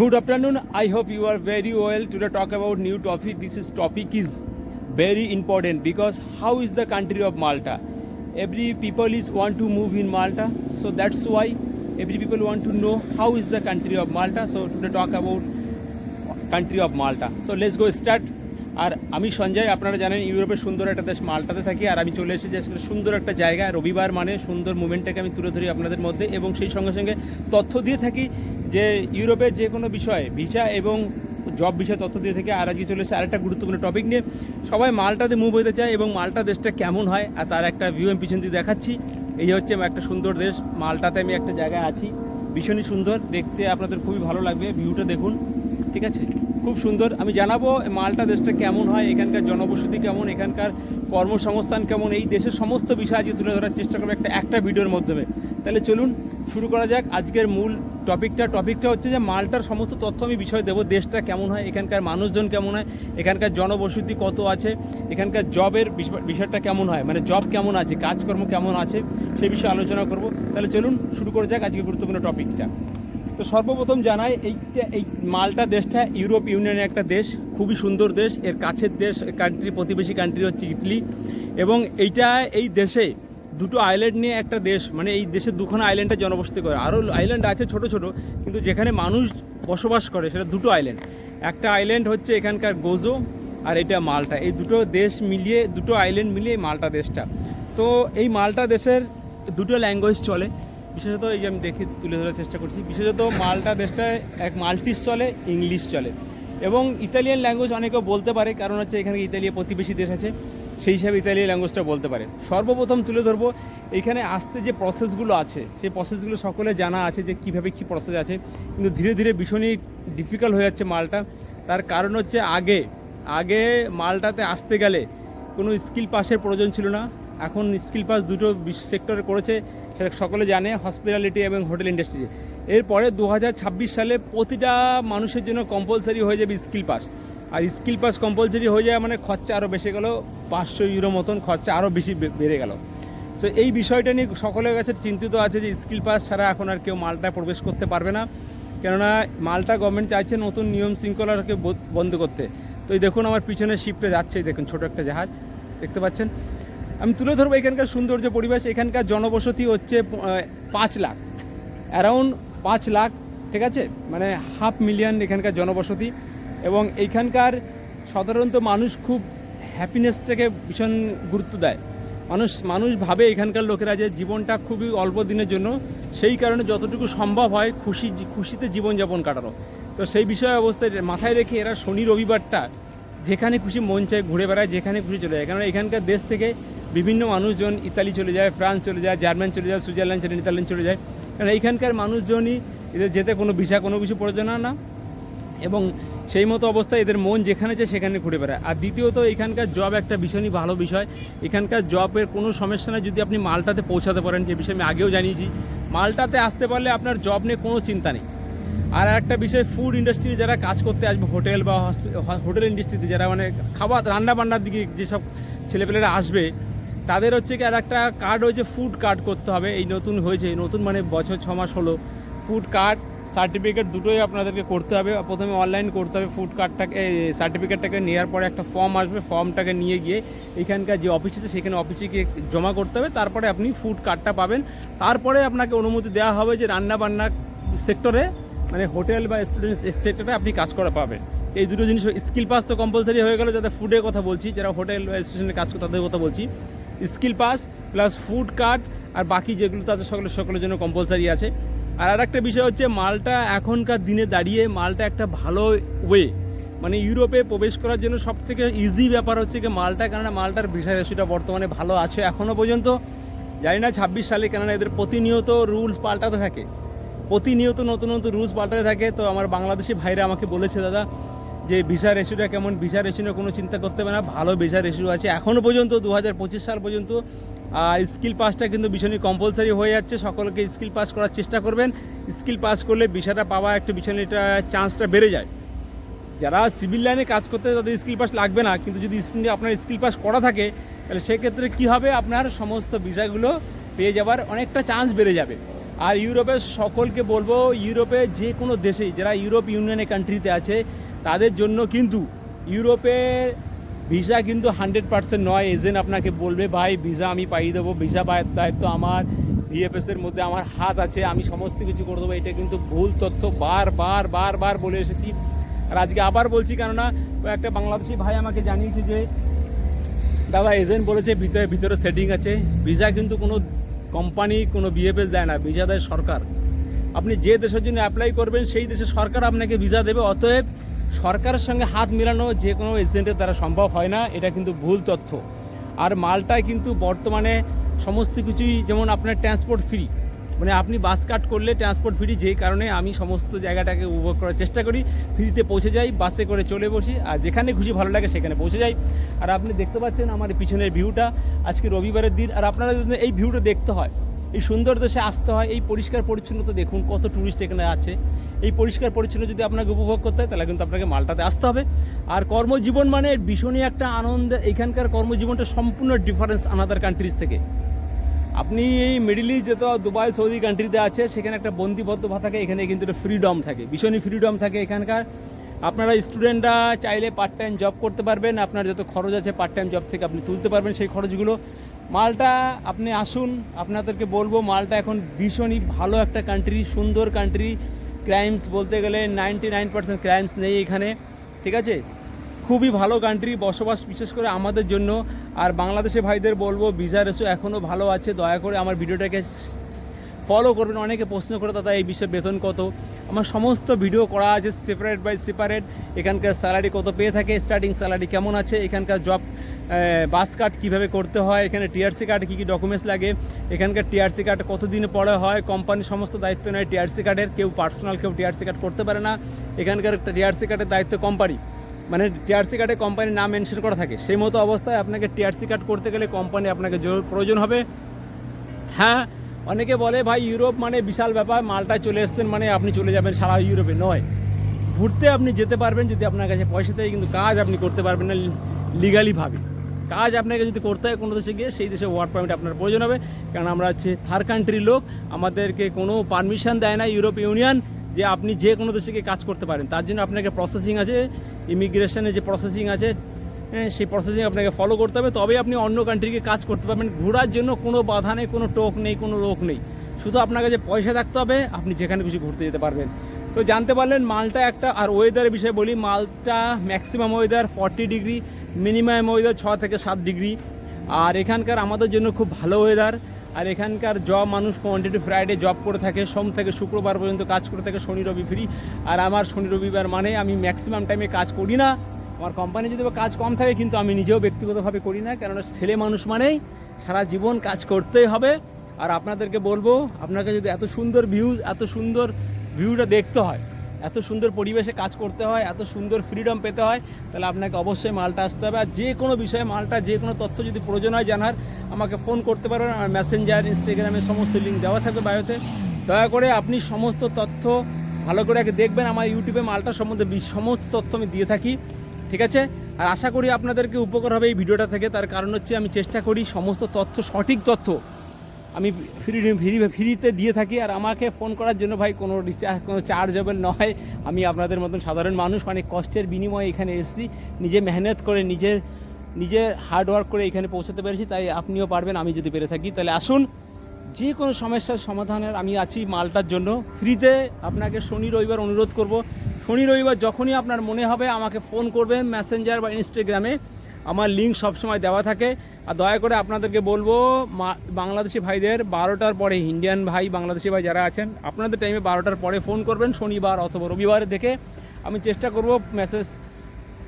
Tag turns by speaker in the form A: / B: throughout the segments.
A: Good afternoon. I hope you are very well. Today talk about new topic. This is topic is very important because how is the country of Malta? Every people is want to move in Malta, so that's why every people want to know how is the country of Malta. So today talk about country of malta so let's go start আর আমি সঞ্জয়, আপনারা জানেন ইউরোপের সুন্দর একটা দেশ মাল্টাতে থাকি, আর আমি চলে এসেছি আজকে সুন্দর একটা জায়গা রবিবার মানে সুন্দর মুভমেন্টটাকে আমি তুলে ধরি আপনাদের মধ্যে এবং সেই সঙ্গে সঙ্গে তথ্য দিয়ে থাকি যে ইউরোপের যে কোনো বিষয়ে ভিসা এবং জব বিষয়ে তথ্য দিয়ে থাকি, আর আজকে চলে এসে আরেকটা গুরুত্বপূর্ণ টপিক নিয়ে। সবাই মালটাতে মুভ হতে চায় এবং মালটা দেশটা কেমন হয়, আর তার একটা ভিউ আমি পিছন দিয়ে দেখাচ্ছি। এই হচ্ছে একটা সুন্দর দেশ, মালটাতে আমি একটা জায়গায় আছি। ভীষণই সুন্দর, দেখতে আপনাদের খুবই ভালো লাগবে ভিউটা দেখুন। ঠিক আছে? খুব সুন্দর। আমি জানাব মালটা দেশটা কেমন হয়, এখানকার জনবসতি কেমন, এখানকার কর্মসংস্থান কেমন, এই দেশের সমস্ত বিষয় আজকে তুলে ধরার চেষ্টা করব একটা একটা ভিডিওর মাধ্যমে। তাহলে চলুন, শুরু করা যাক আজকের মূল টপিকটা। টপিকটা হচ্ছে যে মালটার সমস্ত তথ্য আমি বিষয় দেবো, দেশটা কেমন হয়, এখানকার মানুষজন কেমন হয়, এখানকার জনবসতি কত আছে, এখানকার জবের বিষয়টা কেমন হয় মানে জব কেমন আছে, কাজকর্ম কেমন আছে, সে বিষয়ে আলোচনা করব। তাহলে চলুন, শুরু করা যাক আজকে গুরুত্বপূর্ণ টপিকটা। তো সর্বপ্রথম জানাই, এইটা, এই মাল্টা দেশটা ইউরোপ ইউনিয়নের একটা দেশ, খুবই সুন্দর দেশ। এর কাছের দেশ কান্ট্রি প্রতিবেশী কান্ট্রি হচ্ছে ইতালি। এবং এইটা, এই দেশে দুটো আইল্যান্ড নিয়ে একটা দেশ মানে এই দেশের দুখানা আইল্যান্ডে জনবসতি করে। আরও আইল্যান্ড আছে ছোট ছোট, কিন্তু যেখানে মানুষ বসবাস করে, সেটা দুটো আইল্যান্ড একটা আইল্যান্ড হচ্ছে এখানকার গোজো আর এটা মাল্টা। এই দুটো দেশ মিলিয়ে, দুটো আইল্যান্ড মিলিয়ে মাল্টা দেশটা। তো এই মাল্টা দেশের দুটো ল্যাঙ্গুয়েজ চলে। বিশেষত এই যে আমি দেখে তুলে ধরার চেষ্টা করছি, বিশেষত মাল্টা দেশটায় এক মাল্টিস চলে, ইংলিশ চলে। এবং ইতালিয়ান ল্যাঙ্গুয়েজ অনেকে বলতে পারে, কারণ হচ্ছে এখানে ইতালিয়া প্রতিবেশী দেশ আছে, সেই হিসাবে ইতালিয়ান ল্যাঙ্গুয়েজটা বলতে পারে। সর্বপ্রথম তুলে ধরবো, এখানে আসতে যে প্রসেসগুলো আছে, সেই প্রসেসগুলো সকলে জানা আছে যে কীভাবে কী প্রসেস আছে, কিন্তু ধীরে ধীরে ভীষণই ডিফিকাল্ট হয়ে যাচ্ছে মালটা। তার কারণ হচ্ছে আগে আগে মালটাতে আসতে গেলে কোনো স্কিল পাসের প্রয়োজন ছিল না। এখন স্কিল পাস দুটো সেক্টরে করেছে, সেটা সকলে জানে হসপিটালিটি এবং হোটেল ইন্ডাস্ট্রি এরপরে দু হাজার ছাব্বিশ সালে প্রতিটা মানুষের জন্য কম্পালসারি হয়ে যাবে স্কিল পাস। আর স্কিল পাস কম্পালসারি হয়ে যায় মানে খরচা আরও বেশি গেল, পাঁচশো ইউরো মতন খরচা আরও বেশি বেড়ে গেল। তো এই বিষয়টা নিয়ে সকলের কাছে চিন্তিত আছে যে স্কিল পাস ছাড়া এখন আর কেউ মালটায় প্রবেশ করতে পারবে না। কেননা মালটা গভর্নমেন্ট চাইছে নতুন নিয়ম শৃঙ্খলাকে বন্ধ করতে। তো এই দেখুন আমার পিছনে শিপটা যাচ্ছে দেখুন ছোট একটা জাহাজ, দেখতে পাচ্ছেন? আমি তুলে ধরবো এখানকার সৌন্দর্য, পরিবেশ। এখানকার জনবসতি হচ্ছে পাঁচ লাখ। অ্যারাউন্ড পাঁচ লাখ, ঠিক আছে? মানে হাফ মিলিয়ন এখানকার জনবসতি। এবং এইখানকার সাধারণত মানুষ খুব হ্যাপিনেসটাকে ভীষণ গুরুত্ব দেয়। মানুষ মানুষ ভাবে এখানকার লোকেরা যে জীবনটা খুবই অল্প দিনের জন্য। সেই কারণে যতটুকু সম্ভব হয় খুশি, খুশিতে জীবনযাপন কাটানো। তো সেই বিষয় অবস্থায় মাথায় রেখে এরা শনি, রবিবারটা যেখানে খুশি মন চায় ঘুরে বেড়ায়, যেখানে খুশি চলে যায়। কারণ এখানকার দেশ থেকে বিভিন্ন মানুষজন ইতালি চলে যায়, ফ্রান্স চলে যায়, জার্মান চলে যায়, সুইজারল্যান্ড চলে নেদারল্যান্ড চলে যায়। কারণ এইখানকার মানুষজনই এদের যেতে কোনো ভিসা, কোনো কিছু প্রয়োজন না। এবং সেই মতো অবস্থায় এদের মন যেখানে চায় সেখানে ঘুরে বেড়ায়। আর দ্বিতীয়ত, এখানকার জব একটা ভীষণই ভালো বিষয়। এখানকার জবের কোনো সমস্যা নেই যদি আপনি মালটাতে পৌঁছাতে পারেন, যে বিষয়ে আমি আগেও জানিয়েছি। মালটাতে আসতে পারলে আপনার জব নিয়ে কোনো চিন্তা নেই। আর একটা বিষয় ফুড ইন্ডাস্ট্রি যারা কাজ করতে আসবে হোটেল বা হোটেল ইন্ডাস্ট্রিতে যারা মানে খাবার রান্না বান্নার দিকে যেসব ছেলেপেলেরা আসবে তাদের হচ্ছে কি, আর একটা কার্ড হয়েছে ফুড কার্ড করতে হবে। এই নতুন হয়েছে নতুন মানে বছর ছ মাস হলো। ফুড কার্ড সার্টিফিকেট দুটোই আপনাদেরকে করতে হবে। প্রথমে অনলাইন করতে হবে ফুড কার্ডটাকে সার্টিফিকেটটাকে নেওয়ার পরে একটা ফর্ম আসবে ফর্মটাকে নিয়ে গিয়ে এখানকার যে অফিস আছে, সেখানে অফিসে গিয়ে জমা করতে হবে। তারপরে আপনি ফুড কার্ডটা পাবেন। তারপরে আপনাকে অনুমতি দেওয়া হবে যে রান্না বান্নার সেক্টরে মানে হোটেল বা স্টুডেন্ট সেক্টরে আপনি কাজ করা পাবেন। এই দুটো জিনিস স্কিল পাস তো কম্পালসারি হয়ে গেল যাতে ফুডের কথা বলছি, যারা হোটেল বা স্টেশনে কাজ করে, তাদের কথা বলছি। Skill pass plus food card আর বাকি যেগুলো তাদের সকলের সকলের জন্য কম্পালসারি আছে। আর আরেকটা বিষয় হচ্ছে, মালটা এখনকার দিনে দাঁড়িয়ে মালটা একটা ভালো ওয়ে মানে ইউরোপে প্রবেশ করার জন্য সব থেকে ইজি ব্যাপার হচ্ছে কি মালটা, কেননা মালটার ভিসা রেসিটা বর্তমানে ভালো আছে এখনও পর্যন্ত। জানি না ছাব্বিশ সালে, কেননা এদের প্রতিনিয়ত রুলস পাল্টাতে থাকে। প্রতিনিয়ত নতুন নতুন রুলস পাল্টাতে থাকে। তো আমার বাংলাদেশি ভাইরা আমাকে বলেছে, দাদা যে ভিসা রেশিওটা কেমন ভিসা রেশিও কোনো চিন্তা করতে হবে না, ভালো ভিসা রেশিও আছে। এখনও পর্যন্ত দু হাজার পঁচিশ সাল পর্যন্ত স্কিল পাসটা কিন্তু ভীষণই কম্পালসারি হয়ে যাচ্ছে। সকলকে স্কিল পাস করার চেষ্টা করবেন। স্কিল পাস করলে ভিসাটা পাওয়া একটু ভীষণটা চান্সটা বেড়ে যায়। যারা সিভিল লাইনে কাজ করতে তাদের স্কিল পাস লাগবে না। কিন্তু যদি আপনার স্কিল পাস করা থাকে, তাহলে সেক্ষেত্রে কী হবে? আপনার সমস্ত ভিসাগুলো পেয়ে যাওয়ার অনেকটা চান্স বেড়ে যাবে। আর ইউরোপের সকলকে বলব ইউরোপে যে কোনো দেশেই, যারা ইউরোপ ইউনিয়নের কান্ট্রিতে আছে তাদের জন্য কিন্তু ইউরোপের ভিসা কিন্তু হান্ড্রেড পার্সেন্ট নয়। এজেন্ট আপনাকে বলবে, ভাই, ভিসা আমি পাইয়ে দেবো। ভিসা পাওয়ার দায়িত্ব আমার, ভিএফএসের মধ্যে আমার হাত আছে, আমি সমস্ত কিছু করে দেবো। এটা কিন্তু ভুল তথ্য। বার বার বার বার বলে এসেছি। আর আজকে আবার বলছি, কেননা একটা বাংলাদেশি ভাই আমাকে জানিয়েছে যে, দাদা, এজেন্ট বলেছে ভিতরে ভিতরে সেটিং আছে। ভিসা কিন্তু কোনো কোম্পানি, কোনো বিএফএস দেয় না, ভিসা দেয় সরকার। আপনি যে দেশের জন্য অ্যাপ্লাই করবেন, সেই দেশে সরকার আপনাকে ভিসা দেবে। অতএব সরকারের সঙ্গে হাত মেলানো যে কোনো এজেন্টের দ্বারা সম্ভব হয় না, এটা কিন্তু ভুল তথ্য। আর মালটায় কিন্তু বর্তমানে সমস্ত কিছুই, যেমন আপনার ট্রান্সপোর্ট ফ্রি মানে আপনি বাস কাট করলে ট্রান্সপোর্ট ফ্রি যেই কারণে আমি সমস্ত জায়গাটাকে উপভোগ করার চেষ্টা করি ফ্রিতে পৌঁছে যাই বাসে করে চলে বসি, আর যেখানে খুশি ভালো লাগে সেখানে পৌঁছে যাই। আর আপনি দেখতে পাচ্ছেন আমার পিছনের ভিউটা আজকে রবিবারের দিন, আর আপনারা যদি এই ভিউটা দেখতে হয় এই সুন্দর দেশে আসতে হয়, এই পরিষ্কার পরিচ্ছন্নতা দেখুন, কত ট্যুরিস্ট এখানে আছে। এই পরিষ্কার পরিচ্ছন্ন যদি আপনাকে উপভোগ করতে হয়, তাহলে কিন্তু আপনাকে মালটাতে আসতে হবে। আর কর্মজীবন মানে ভীষণই একটা আনন্দ, এখানকার কর্মজীবনটা সম্পূর্ণ ডিফারেন্স আনাদার কান্ট্রিজ থেকে। আপনি এই মিডিল ইস্ট যত দুবাই সৌদি কান্ট্রিতে আছে, সেখানে একটা বন্দিবদ্ধ থাকে, এখানে কিন্তু একটা ফ্রিডম থাকে, ভীষণই ফ্রিডম থাকে এখানকার। আপনারা স্টুডেন্টরা চাইলে পার্ট টাইম জব করতে পারবেন, আপনার যত খরচ আছে পার্ট টাইম জব থেকে আপনি তুলতে পারবেন সেই খরচগুলো। মালটা আপনি আসুন, আপনাদেরকে বলব, মালটা এখন ভীষণই ভালো একটা কান্ট্রি সুন্দর কান্ট্রি ক্রাইমস বলতে গেলে নাইনটি নাইন পার্সেন্ট ক্রাইমস নেই এখানে, ঠিক আছে? খুবই ভালো কান্ট্রি বসবাস বিশেষ করে আমাদের জন্য। আর বাংলাদেশে ভাইদের বলব ভিসা রেসো এখনও ভালো আছে, দয়া করে আমার ভিডিওটাকে ফলো করবেন। অনেকে প্রশ্ন করে, দাদা, এই বিষয়ে বেতন কত? আমার সমস্ত ভিডিও করা আছে সেপারেট বাই সেপারেট এখানকার স্যালারি কত পেয়ে থাকে স্টার্টিং স্যালারি কেমন আছে, এখানকার জব বাস কার্ড কীভাবে করতে হয়, এখানে টিআরসি কার্ডে কী কী ডকুমেন্টস লাগে, এখানকার টিআরসি কার্ড কতদিনে পরে হয় কোম্পানির সমস্ত দায়িত্ব নেয় টিআরসি কার্ডের কেউ পার্সোনাল কেউ টিআরসি কার্ড করতে পারে না। এখানকার টিআরসি কার্ডের দায়িত্ব কোম্পানি মানে টিআরসি কার্ডে কোম্পানির নাম মেনশন করা থাকে, সেই মতো অবস্থায় আপনাকে টিআরসি কার্ড করতে গেলে কোম্পানি আপনাকে প্রয়োজন হবে। হ্যাঁ অনেকে বলে, ভাই, ইউরোপ মানে বিশাল ব্যাপার মালটায় চলে এসছেন মানে আপনি চলে যাবেন সারা ইউরোপে। নয়। ঘুরতে আপনি যেতে পারবেন যদি আপনার কাছে পয়সা থাকে, কিন্তু কাজ আপনি করতে পারবেন না লিগালিভাবে কাজ আপনাকে যদি করতে হয় কোনো দেশে গিয়ে, সেই দেশে ওয়ার্ক পারমিট আপনার প্রয়োজন হবে। কারণ আমরা হচ্ছে থার্ড কান্ট্রির লোক, আমাদেরকে কোনো পারমিশন দেয় না ইউরোপ ইউনিয়ন যে আপনি যে কোনো দেশে গিয়ে কাজ করতে পারেন। তার জন্য আপনাকে প্রসেসিং আছে ইমিগ্রেশনের যে প্রসেসিং আছে সেই প্রসেসিং আপনাকে ফলো করতে হবে। তবেই আপনি অন্য কান্ট্রিকে কাজ করতে পারবেন। ঘোরার জন্য কোনো বাধা নেই, কোনো টোক নেই, কোনো রোগ নেই। শুধু আপনার কাছে পয়সা থাকতে হবে, আপনি যেখানে খুশি ঘুরতে যেতে পারবেন। তো জানতে পারলেন, মালটা একটা, আর ওয়েদারের বিষয়ে বলি, Malta maximum weather forty degree minimum weather ছ থেকে সাত ডিগ্রি আর এখানকার আমাদের জন্য খুব ভালো ওয়েদার আর এখানকার জব মানুষ মন্ডে টু ফ্রাইডে জব করে থাকে, সোম থেকে শুক্রবার পর্যন্ত কাজ করে থাকে, শনি, রবি ফ্রি আর আমার শনি, রবিবার মানে আমি ম্যাক্সিমাম টাইমে কাজ করি না। আমার কোম্পানি যদি কাজ কম থাকে, কিন্তু আমি নিজেও ব্যক্তিগতভাবে করি না, কেননা ছেলে মানুষ মানেই সারা জীবন কাজ করতেই হবে। আর আপনাদেরকে বলব, আপনাকে যদি এত সুন্দর ভিউজ এত সুন্দর ভিউটা দেখতে হয়, এত সুন্দর পরিবেশে কাজ করতে হয়, এত সুন্দর ফ্রিডম পেতে হয়, তাহলে আপনাকে অবশ্যই মালটা আসতে হবে। আর যে কোনো বিষয়ে মালটা, যে কোনো তথ্য যদি প্রয়োজন হয় জানার, আমাকে ফোন করতে পারবেন। আর মেসেঞ্জার ইনস্টাগ্রামে সমস্ত লিঙ্ক দেওয়া থাকবে বায়োতে দয়া করে আপনি সমস্ত তথ্য ভালো করে আগে দেখবেন। আমার ইউটিউবে মালটা সম্বন্ধে সমস্ত তথ্য আমি দিয়ে থাকি। ঠিক আছে? আর আশা করি আপনাদেরকে উপকার হবে এই ভিডিওটা থেকে। তার কারণ হচ্ছে আমি চেষ্টা করি সমস্ত তথ্য, সঠিক তথ্য আমি ফ্রি ফ্রি, ফ্রিতে দিয়ে থাকি। আর আমাকে ফোন করার জন্য ভাই কোনো রিচার্জ কোনো চার্জেবল নয়। আমি আপনাদের মতন সাধারণ মানুষ, অনেক কষ্টের বিনিময়ে এখানে এসেছি। নিজে মেহনত করে, নিজের নিজের হার্ডওয়ার্ক করে এখানে পৌঁছাতে পেরেছি। তাই আপনিও পারবেন, আমি যদি পেরে থাকি। তাহলে আসুন, যে কোনো সমস্যার সমাধানের, আমি আছি মালটার জন্য। ফ্রিতে আপনাকে শনি, রবিবার অনুরোধ করব। শনি রবিবার যখনই আপনার মনে হবে, আমাকে ফোন করবেন মেসেঞ্জার বা ইনস্টাগ্রামে আমার লিঙ্ক সবসময় দেওয়া থাকে। আর দয়া করে আপনাদেরকে বলব বাংলাদেশি ভাইদের বারোটার পরে ইন্ডিয়ান ভাই, বাংলাদেশি ভাই যারা আছেন, আপনাদের টাইমে বারোটার পরে ফোন করবেন, শনিবার অথবা রবিবার দেখে আমি চেষ্টা করব মেসেজ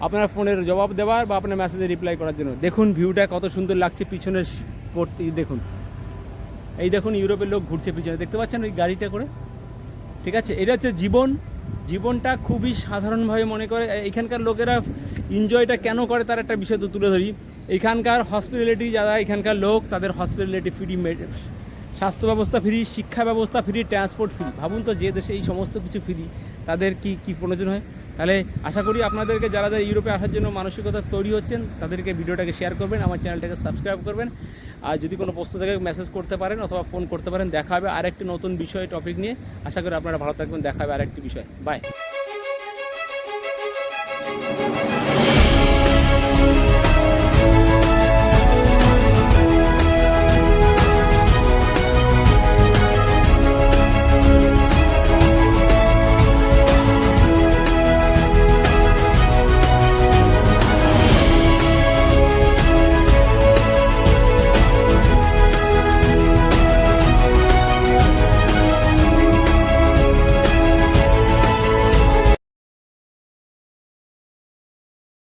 A: আপনার ফোনের জবাব দেওয়ার বা আপনার মেসেজে রিপ্লাই করার জন্য। দেখুন ভিউটা কত সুন্দর লাগছে পিছনের দেখুন। এই দেখুন, ইউরোপের লোক ঘুরছে পিছনে। দেখতে পাচ্ছেন ওই গাড়িটা করে? ঠিক আছে? এটা হচ্ছে জীবন। জীবনটা খুবই সাধারণভাবে মনে করে এখানকার লোকেরা এনজয়টা কেন করে তার একটা বিষয় তো তুলে ধরি। এখানকার হসপিটালিটি যারা, এখানকার লোক, তাদের হসপিটালিটি ফ্রি স্বাস্থ্য ব্যবস্থা ফ্রি শিক্ষা ব্যবস্থা ফ্রি ট্রান্সপোর্ট ফ্রি ভাবুন তো যে দেশে এই সমস্ত কিছু ফ্রি তাদের কি, কী প্রয়োজন হয়? তাহলে আশা করি আপনাদেরকে যারা যারা ইউরোপে আসার জন্য মানসিকতা তৈরি হচ্ছেন, তাদেরকে ভিডিওটাকে শেয়ার করবেন, আমার চ্যানেলটাকে সাবস্ক্রাইব করবেন। আর যদি কোনো প্রশ্ন থেকে মেসেজ করতে পারেন অথবা ফোন করতে পারেন, দেখা হবে আরেকটি নতুন বিষয় টপিক নিয়ে। আশা করি আপনারা ভালো থাকবেন, দেখা হবে আরেকটি বিষয়। বাই